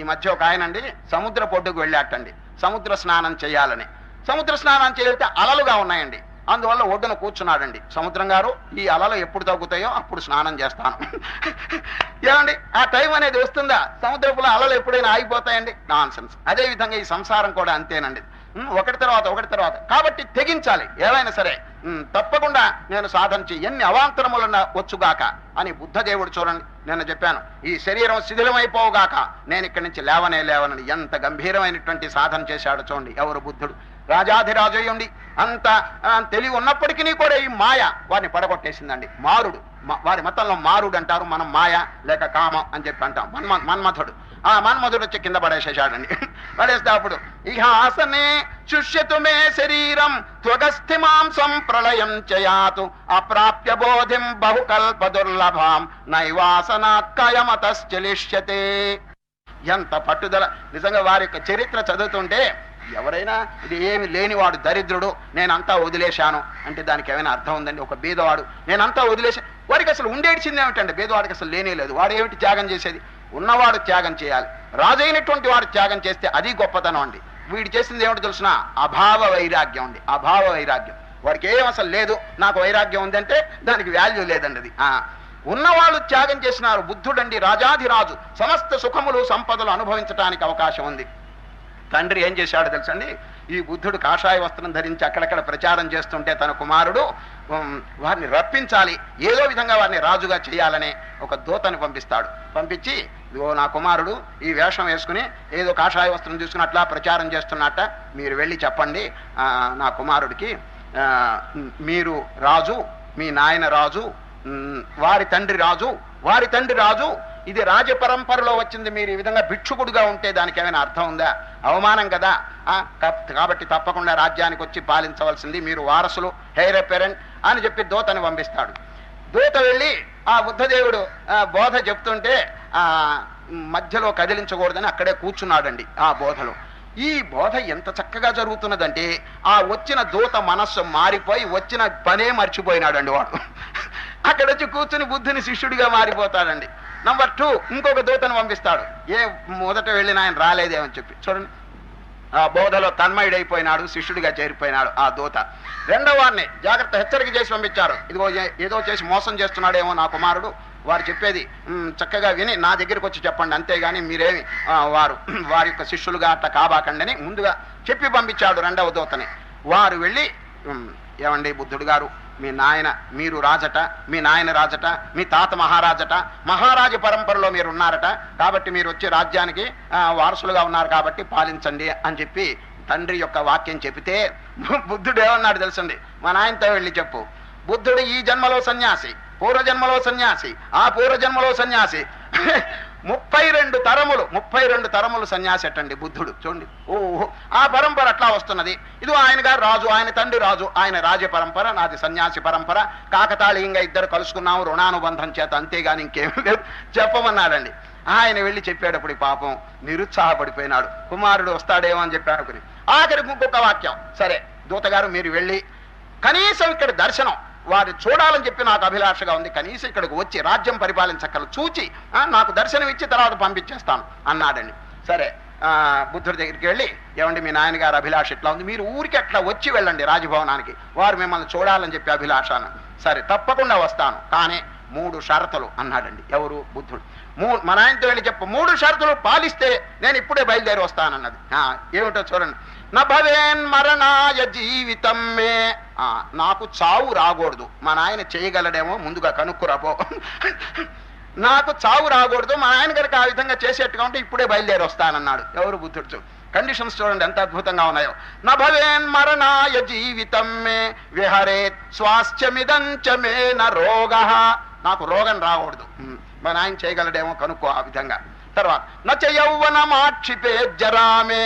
ఈ మధ్య ఒక ఆయన అండి సముద్ర పొడ్డుకు వెళ్ళాటండి సముద్ర స్నానం చేయాలని. సముద్ర స్నానం చేయాలంటే అలలుగా ఉన్నాయండి. అందువల్ల ఒడ్డున కూర్చున్నాడండి. సముద్రం గారు ఈ అలలు ఎప్పుడు తగ్గుతాయో అప్పుడు స్నానం చేస్తాను. ఏమండి ఆ టైం అనేది వస్తుందా? సముద్రపులో అలలు ఎప్పుడైనా ఆగిపోతాయండి? నాన్ సెన్స్ అదే విధంగా ఈ సంసారం కూడా అంతేనండి. ఒకటి తర్వాత ఒకటి తర్వాత. కాబట్టి తెగించాలి. ఏవైనా సరే. తప్పకుండా నేను సాధన ఎన్ని అవాంతరములన్న వచ్చుగాక అని బుద్ధదేవుడు చూడండి. నిన్న చెప్పాను ఈ శరీరం శిథిలమైపోవుగాక నేను ఇక్కడి నుంచి లేవనే లేవనని ఎంత గంభీరమైనటువంటి సాధన చేశాడు చూడండి ఎవరు బుద్ధుడు? రాజాధిరాజయుండి అంత తెలివి ఉన్నప్పటికీ కూడా ఈ మాయ వారిని పడగొట్టేసిందండి. మారుడు మ- వారి మతంలో మారుడు అంటారు మనం మాయ లేక కామం అని చెప్పి అంటాం. మన్మ మన్మథుడు ఆ మన్మథుడు వచ్చి కింద పడేసేసాడండి పడేస్తే అప్పుడు ఇక ఆసనే శుష్యతు మే శరీరం త్వగస్థి మాంసం ప్రళయం చయాతు. అప్రాప్య బోధిం బహుకల్ప దుర్లభాం. నైవాసనాత్కయమతశ్చలిష్యతే ఎంత పట్టుదల. నిజంగా వారి యొక్క చరిత్ర చదువుతుంటే ఎవరైనా ఇది ఏమి లేనివాడు దరిద్రుడు నేనంతా వదిలేశాను అంటే దానికి ఏమైనా అర్థం ఉందండి? ఒక బీదవాడు నేనంతా వదిలేసా వాడికి అసలు ఉండేడ్చింది ఏమిటండి? బీదవాడికి అసలు లేనే లేదు. వాడు ఏమిటి త్యాగం చేసేది? ఉన్నవాడు త్యాగం చేయాలి. రాజైనటువంటి వాడు త్యాగం చేస్తే అది గొప్పతనం అండి. వీడు చేసింది ఏమిటో తెలిసిన? అభావ వైరాగ్యం అండి అభావ వైరాగ్యం. వాడికి ఏం అసలు లేదు. నాకు వైరాగ్యం ఉందంటే దానికి వాల్యూ లేదండి అది ఉన్నవాళ్ళు త్యాగం చేసినారు. బుద్ధుడండి రాజాధిరాజు. సమస్త సుఖములు సంపదలు అనుభవించడానికి అవకాశం ఉంది. తండ్రి ఏం చేశాడో తెలుసండి? ఈ బుద్ధుడు కాషాయ వస్త్రం ధరించి అక్కడక్కడ ప్రచారం చేస్తుంటే తన కుమారుడు వారిని రప్పించాలి. ఏదో విధంగా వారిని రాజుగా చేయాలనే ఒక దూతను పంపిస్తాడు. పంపించి ఓ నా కుమారుడు ఈ వేషం వేసుకుని ఏదో కాషాయ వస్త్రం తీసుకుని అట్లా ప్రచారం చేస్తున్నట్ట మీరు వెళ్ళి చెప్పండి. నా కుమారుడికి మీరు రాజు మీ నాయన రాజు వారి తండ్రి రాజు వారి తండ్రి రాజు ఇది రాజ పరంపరలో వచ్చింది. మీరు ఈ విధంగా భిక్షుకుడుగా ఉంటే దానికి ఏమైనా అర్థం ఉందా? అవమానం కదా. ఆ, కాబట్టి తప్పకుండా రాజ్యానికి వచ్చి పాలించవలసింది మీరు వారసులు హెయిర్ పేరెంట్ అని చెప్పి దూతని పంపిస్తాడు. దూత వెళ్ళి ఆ బుద్ధదేవుడు ఆ, బోధ చెప్తుంటే ఆ మధ్యలో కదిలించకూడదని అక్కడే కూర్చున్నాడండి ఆ బోధలో. ఈ బోధ ఎంత చక్కగా జరుగుతున్నదంటే ఆ వచ్చిన దూత మనస్సు మారిపోయి వచ్చిన పనే మర్చిపోయినాడండి వాడు. అక్కడ వచ్చి కూర్చుని బుద్ధుని శిష్యుడిగా మారిపోతాడండి. నంబర్ టూ ఇంకొక దూతను పంపిస్తాడు. ఏ మొదట వెళ్ళిన ఆయన రాలేదేమని చెప్పి. చూడండి. ఆ బోధలో తన్మయుడైపోయినాడు శిష్యుడిగా చేరిపోయినాడు ఆ దూత. రెండవ వారిని జాగ్రత్త హెచ్చరిక చేసి పంపించారు. ఇదిగో ఏదో చేసి మోసం చేస్తున్నాడేమో నా కుమారుడు. వారు చెప్పేది చక్కగా విని నా దగ్గరికి వచ్చి చెప్పండి. అంతేగాని మీరేమి వారు వారి యొక్క శిష్యులుగా అట్ట కాబాకండి అని ముందుగా చెప్పి పంపించాడు రెండవ దూతని. వారు వెళ్ళి ఏమండి బుద్ధుడు గారు? మీ నాయన మీరు రాజట మీ నాయన రాజట మీ తాత మహారాజట మహారాజ పరంపరలో మీరు ఉన్నారట కాబట్టి మీరు వచ్చి రాజ్యానికి వారసులుగా ఉన్నారు కాబట్టి పాలించండి అని చెప్పి తండ్రి యొక్క వాక్యం చెబితే బుద్ధుడు ఏమన్నాడు తెలుసండి? మా నాయనతో వెళ్ళి చెప్పు. బుద్ధుడు ఈ జన్మలో సన్యాసి పూర్వజన్మలో సన్యాసి ఆ పూర్వజన్మలో సన్యాసి ముప్పై రెండు తరములు ముప్పై రెండు తరములు సన్యాసి అట్టండి బుద్ధుడు చూడండి. ఓహో ఆ పరంపర అట్లా వస్తున్నది. ఇది ఆయన గారు రాజు ఆయన తండ్రి రాజు ఆయన రాజ పరంపర నాది సన్యాసి పరంపర. కాకతాళీయంగా ఇద్దరు కలుసుకున్నాము రుణానుబంధం చేత అంతేగాని ఇంకేం లేదు. చెప్పమన్నాడండి. ఆయన వెళ్ళి చెప్పేటప్పుడు పాపం నిరుత్సాహపడిపోయినాడు. కుమారుడు వస్తాడేమో అని చెప్పి అనుకుని. ఆఖరికి ఇంకొక వాక్యం. సరే దూతగారు మీరు వెళ్ళి కనీసం ఇక్కడ దర్శనం వారు చూడాలని చెప్పి నాకు అభిలాషగా ఉంది. కనీసం ఇక్కడికి వచ్చి రాజ్యం పరిపాలించక్కలు చూచి నాకు దర్శనం ఇచ్చి తర్వాత పంపించేస్తాను అన్నాడండి. సరే బుద్ధుడి దగ్గరికి వెళ్ళి ఏమండి మీ నాయనగారు అభిలాష ఇట్లా ఉంది? మీరు ఊరికి అట్లా వచ్చి వెళ్ళండి రాజభవనానికి. వారు మిమ్మల్ని చూడాలని చెప్పి అభిలాష సరే తప్పకుండా వస్తాను కానీ మూడు షరతులు అన్నాడండి. ఎవరు? బుద్ధుడు. మూ మా నాయనతో వెళ్ళి చెప్పు మూడు షరతులు పాలిస్తే నేను ఇప్పుడే బయలుదేరి వస్తానన్నది. ఏమిటో చూడండి. నా మరణాయ జీవితం మే. నాకు చావు రాకూడదు. మా నాయన చేయగలడేమో ముందుగా కనుక్కురాపో. నాకు చావు రాకూడదు మా నాయన గారికి ఆ విధంగా చేసేట్టుగా ఉంటే ఇప్పుడే బయలుదేరి వస్తానన్నాడు ఎవరు బుద్ధుడు కండిషన్స్ చూడండి ఎంత అద్భుతంగా ఉన్నాయో. నభవేన్ మరణాయ జీవితం మే విహరేత్ స్వాస్థ్యమిదంచ మే న రోగ. నాకు రోగం రాకూడదు. మన మా నాయన చేయగలడేమో కనుక్కో ఆ విధంగా. తర్వాత నచ యౌవనమాక్షిపే జరామే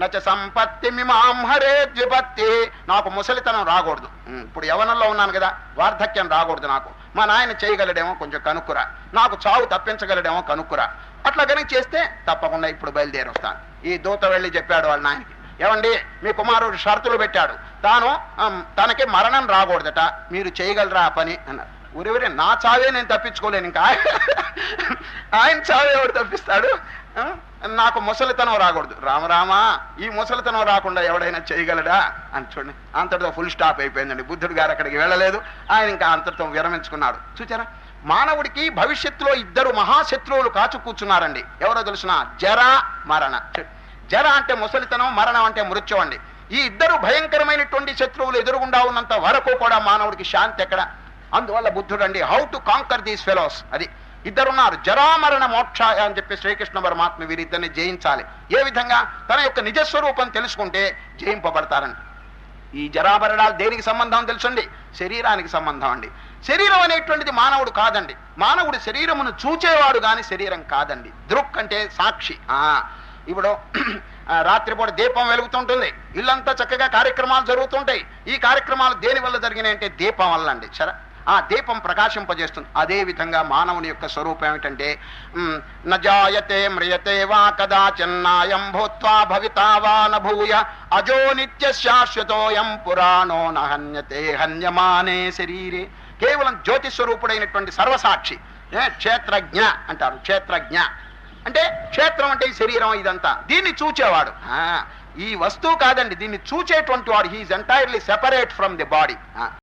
నచ సంపత్తి మిమాంహరే ద్విపత్తి. నాకు ముసలితనం రాకూడదు. ఇప్పుడు యవనంలో ఉన్నాను కదా వార్ధక్యం రాకూడదు నాకు. మా నాయన చేయగలడేమో కొంచెం కనుక్కురా. నాకు చావు తప్పించగలడేమో కనుక్కురా. అట్లా కనుక చేస్తే తప్పకుండా ఇప్పుడు బయలుదేరి వస్తాను. ఈ దూత వెళ్ళి చెప్పాడు వాళ్ళ నాయనకి ఏమండి మీ కుమారుడు షరతులు పెట్టాడు. తాను తనకి మరణం రాకూడదట. మీరు చేయగలరా ఆ పని? అన్నారు. ఊరివరే నా చావే నేను తప్పించుకోలేను ఇంకా. ఆయన చావే ఎవడు తప్పిస్తాడు? నాకు ముసలితనం రాకూడదు. రామరామా ఈ ముసలితనం రాకుండా ఎవడైనా చేయగలడా? అని చూడండి. అంతటితో ఫుల్ స్టాప్ అయిపోయిందండి. బుద్ధుడు గారు అక్కడికి వెళ్ళలేదు. ఆయన ఇంకా అంతటితో విరమించుకున్నాడు. చూచారా? మానవుడికి భవిష్యత్తులో ఇద్దరు మహాశత్రువులు కాచు కూర్చున్నారండి. ఎవరో తెలుసిన జర మరణ. జర అంటే ముసలితనం మరణం అంటే మృత్యు అండి. ఈ ఇద్దరు భయంకరమైనటువంటి శత్రువులు ఎదురుగుండా ఉన్నంత వరకు కూడా మానవుడికి శాంతి ఎక్కడ? అందువల్ల బుద్ధుడు అండి how to conquer these fellows అది. ఇద్దరున్నారు. జరామరణ మోక్షాయ అని చెప్పి శ్రీకృష్ణ పరమాత్మ వీరిద్దరిని జయించాలి. ఏ విధంగా? తన యొక్క నిజస్వరూపం తెలుసుకుంటే జయింపబడతారండి. ఈ జరాభరణాలు దేనికి సంబంధం తెలుసండి? శరీరానికి సంబంధం అండి. శరీరం అనేటువంటిది మానవుడు కాదండి. మానవుడు శరీరమును చూచేవాడు కానీ శరీరం కాదండి. దృక్ అంటే సాక్షి. ఆ ఇప్పుడు రాత్రిపూట దీపం వెలుగుతుంటుంది. ఇల్లంతా చక్కగా కార్యక్రమాలు జరుగుతుంటాయి. ఈ కార్యక్రమాలు దేని వల్ల జరిగినాయి అంటే దీపం వల్ల అండి. సరే? ఆ దీపం ప్రకాశింపజేస్తుంది. అదే విధంగా మానవుని యొక్క స్వరూపం ఏమిటంటే మ్, నజాయతే మ్రియతే వా కదాచన్నాయం భూత్వా భవితా వా అజో నిత్య శాశ్వతోయం పురాణో నహన్యతే హన్యమానే శరీరే. కేవలం జ్యోతి స్వరూపుడైనటువంటి సర్వసాక్షి ఏ, క్షేత్రజ్ఞ అంటారు క్షేత్రజ్ఞ. అంటే క్షేత్రం అంటే ఈ శరీరం ఇదంతా. దీన్ని చూచేవాడు. ఈ వస్తువు కాదండి దీన్ని చూచేటువంటి వాడు. He is entirely separate from the body